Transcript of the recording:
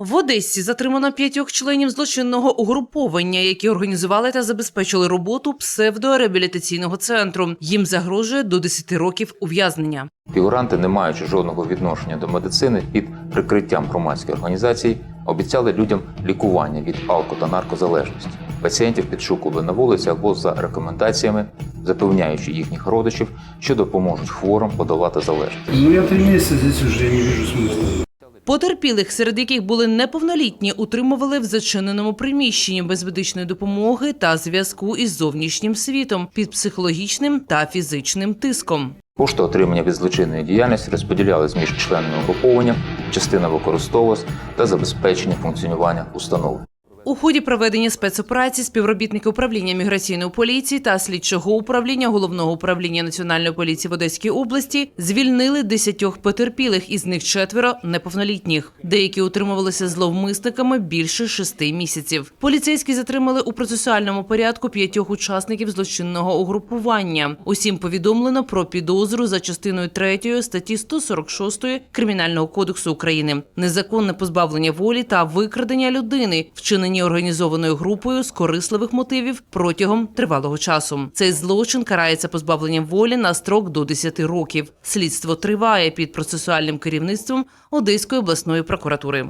В Одесі затримано п'ятьох членів злочинного угруповання, які організували та забезпечили роботу псевдореабілітаційного центру. Їм загрожує до 10 років ув'язнення. Фігуранти, не маючи жодного відношення до медицини, під прикриттям громадської організації обіцяли людям лікування від алко та наркозалежності. Пацієнтів підшукували на вулиці або за рекомендаціями, запевняючи їхніх родичів, що допоможуть хворим подолати залежність. Ну, я три здесь уже я не вижу смысла. Потерпілих, серед яких були неповнолітні, утримували в зачиненому приміщенні без медичної допомоги та зв'язку із зовнішнім світом під психологічним та фізичним тиском. Кошти, отримання від злочинної діяльності, розподілялись між членами угруповання, частина використовувалась та забезпечення функціонування установи. У ході проведення спецоперації співробітники управління міграційної поліції та слідчого управління головного управління національної поліції в Одеській області звільнили десятьох потерпілих, із них четверо неповнолітніх. Деякі утримувалися зловмисниками більше шести місяців. Поліцейські затримали у процесуальному порядку п'ятьох учасників злочинного угрупування. Усім повідомлено про підозру за частиною 3 статті 146 Кримінального кодексу України, незаконне позбавлення волі та викрадення людини, вчинені організованою групою з корисливих мотивів протягом тривалого часу. Цей злочин карається позбавленням волі на строк до 10 років. Слідство триває під процесуальним керівництвом Одеської обласної прокуратури.